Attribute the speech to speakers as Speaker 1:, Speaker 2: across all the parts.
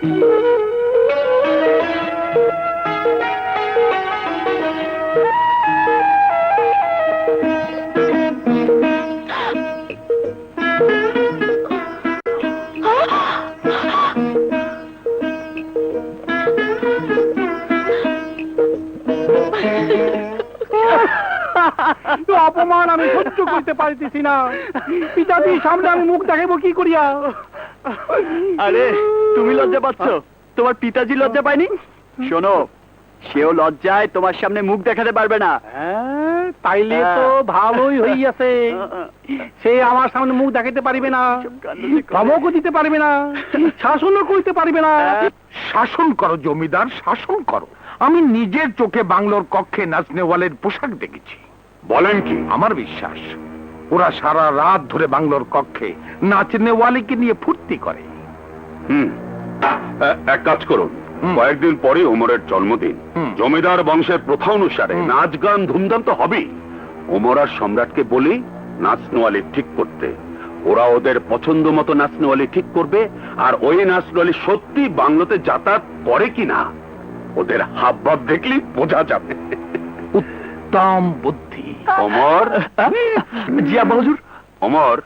Speaker 1: অপমান আমি সহ্য করতে পারিতেছি না। পিতাজি সামনে আমি মুখ দেখাবো কি করিয়া?
Speaker 2: আরে তুমি লজ্জা পাচ্ছ? তোমার পিতাজি লজ্জা পায়নি? শোনো সেও লজ্জায় তোমার সামনে মুখ দেখাতে পারবে না।
Speaker 1: হ্যাঁ, তাইলে তো ভালোই হইয়াছে। সে আমার সামনে মুখ দেখাতে পারিবে না ধমকও দিতে পারবে না শাসনও করতে পারবে না।
Speaker 3: শাসন করো জমিদার শাসন করো। আমি নিজের চোখে বাংলোর কক্ষে নাচনেওয়ালের পোশাক দেখেছি। বলেন কি? আমার বিশ্বাস ওরা সারা রাত ধরে বাংলোর কক্ষে নাচনেওয়ালিকে নিয়ে ফুর্তি করে।
Speaker 4: হুম। এক কাজ করুন। কয়েকদিন পরে ওমরের জন্মদিন। জমিদার বংশের প্রথা অনুসারে। নাচ গান ধুমধাম তো হবেই। ওমর আর সম্রাটকে বলি নাচনোয়ালি ঠিক করতে। ওরা ওদের পছন্দ মতো নাচনোয়ালি ঠিক করবে আর ওই নাচনোয়ালি সত্যি বাংলোতে যাতায়াত করে কিনা ওদের হাব ভাব দেখলেই বোঝা যাবে।
Speaker 3: উত্তম বুদ্ধি।
Speaker 4: ওমর?
Speaker 2: জি আব্বা
Speaker 4: অমর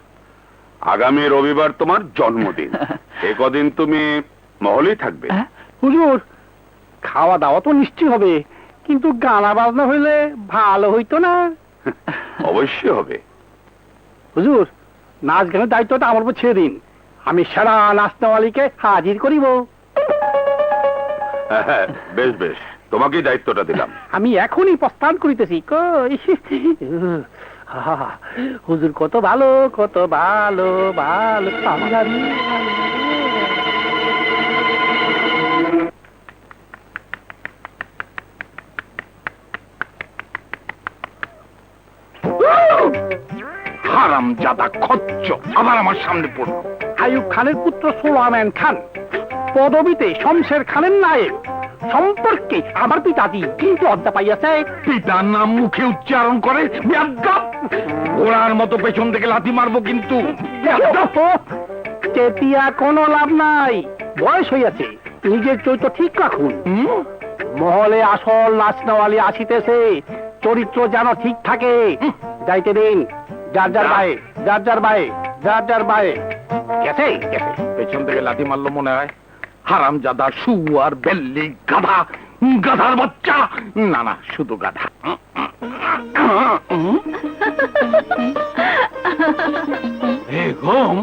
Speaker 4: আগামী রবিবার তোমার জন্মদিন। এ কদিন তুমি মহলেই থাকবে
Speaker 2: হ্যাঁ?
Speaker 1: হুজুর খাওয়া দাওয়া তো নিশ্চয় হবে কিন্তু গানা বাজনা হইলে ভালো হইতো না
Speaker 4: অবশ্যই হবে
Speaker 1: হুজুর নাচ গানের দায়িত্বটা আমার উপর ছেড়ে দিন আমি সেরা নাচনাওয়ালিকে হাজির করিব
Speaker 4: হ্যাঁ, হ্যাঁ, বেশ বেশ তোমাকেই দায়িত্বটা দিলাম
Speaker 1: আমি এখনই প্রস্থান করিতেছি কই আহা, হুজুর কত ভালো কত ভালো ভালো পাঞ্জাবি
Speaker 3: হারাম জাদা খচ্চ। আবার আমার সামনে পড়ল।
Speaker 1: আইয়ুব খানের পুত্র সোলামান খান পদবিতে শমশের খানের নায়ক সম্পর্কে আমার পিতাজি কিন্তু অদ্যা পাইয়াছে।
Speaker 3: পিতার নাম মুখে উচ্চারণ করে! ঘোড়ার মতো পেছন থেকে লাথি মারবো কিন্তু!
Speaker 1: চেতিয়া কোনো লাভ নাই। বয়স হইয়াছে নিজের চরিত্র ঠিক রাখুন? মহলে আসল নাচনাওয়ালি আসিতেছে চরিত্র যেন ঠিক থাকে যাইতে দিন। যার যার বায়ে যার যার বায়ে যার যার বায়ে
Speaker 3: গেছে গেছে। পেছন থেকে লাথি মারলো মনে হয়। হারাম জাদা শুয়ার বেল্লি গাধা গাধার বাচ্চা। না না শুধু গাধা। বেগম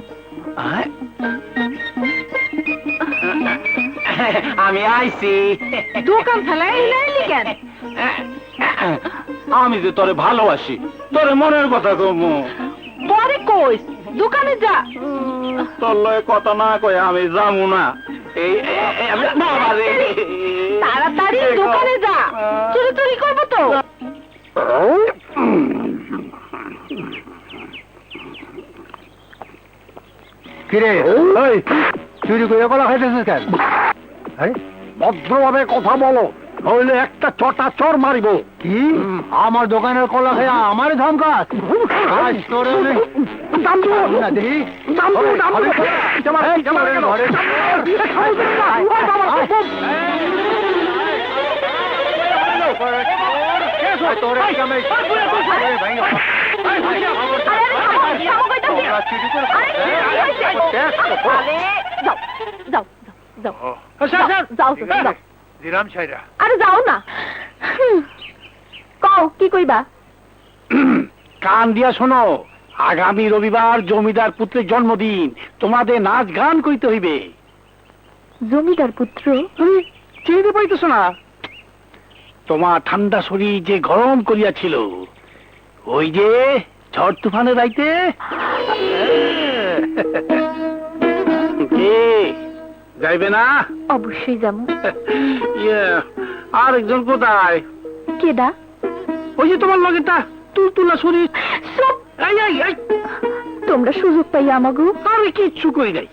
Speaker 5: আমি আইছি।
Speaker 6: দোকান ফেলাই লাইলি কেন?
Speaker 5: আমি যে তোরে ভালোবাসি তোরে মনের কথা কমু।
Speaker 6: পরে কইস দোকানে যা।
Speaker 5: তোর লয়ে কথা না কয়ে আমি যামু না। এই আমি- বাবা রে।
Speaker 6: তাড়াতাড়ি দোকানে যা। চুরি চুরি করব তো।
Speaker 1: কিরে? ওই চুরি করে কলা খাইতেছিস কেন? আরে, ভদ্রভাবে কথা বলো। নইলে একটা চটা চর মারিব কি আমার দোকানের কলা খেয়ে আমার
Speaker 6: আরে, যাও, যাও, যাও, যাও, যাও, যাও,
Speaker 3: সাইরা।
Speaker 6: আরে যাও না। কও কি কইবা?
Speaker 1: কান দিয়া শোনো আগামী রবিবার জমিদার পুত্রের জন্মদিন। তোমাদের নাচ গান করিতে হইবে।
Speaker 6: জমিদার পুত্র?
Speaker 1: চিনতে পাইতেছ না? তোমার ঠান্ডা শরীর যে গরম করিয়াছিল ওই যে ঝড় তুফানের রাইতে। যাইবে না?
Speaker 6: অবশ্যই যাব।
Speaker 1: ইয়ে, আর একজন কোথায়?
Speaker 6: কেডা?
Speaker 1: ওই যে তোমার লগেটা তুল তুলা শরীর।
Speaker 6: সব
Speaker 1: এই, এই, এই,
Speaker 6: তোমরা সুযোগ পাইয়া আমাগো।
Speaker 1: আমি কিচ্ছু করি নাই।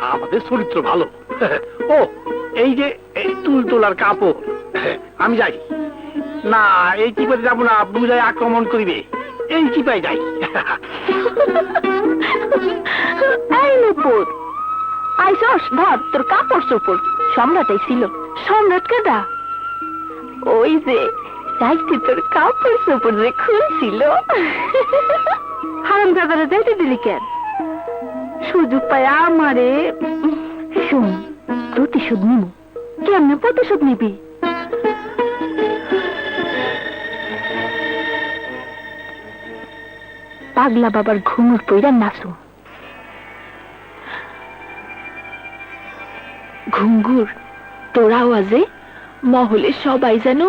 Speaker 1: আমাদের চরিত্র ভালো। ও এই যে এই তুল তোলার কাপড়। আমি যাই। না এই চিপাতে যাব না বুঝাই আক্রমণ করিবে। এই চিপাই যাই।
Speaker 6: এই নুপুর আইসস, ধর, তোর কাপড় চোপড়। সম্রাটাই ছিল। ওই যে তোর কাপড় চোপড় যে খুলছিল। হারাম যাইতে দিলি কেন? সুযোগ পায় আমারে। শুন, প্রতিশোধ নিব। প্রতিশোধ নিবি? পাগলা বাবার ঘুমুর পইরা নাচুম ঘুঙ্গুর। তোরাও আজে মহলে সবাই যেন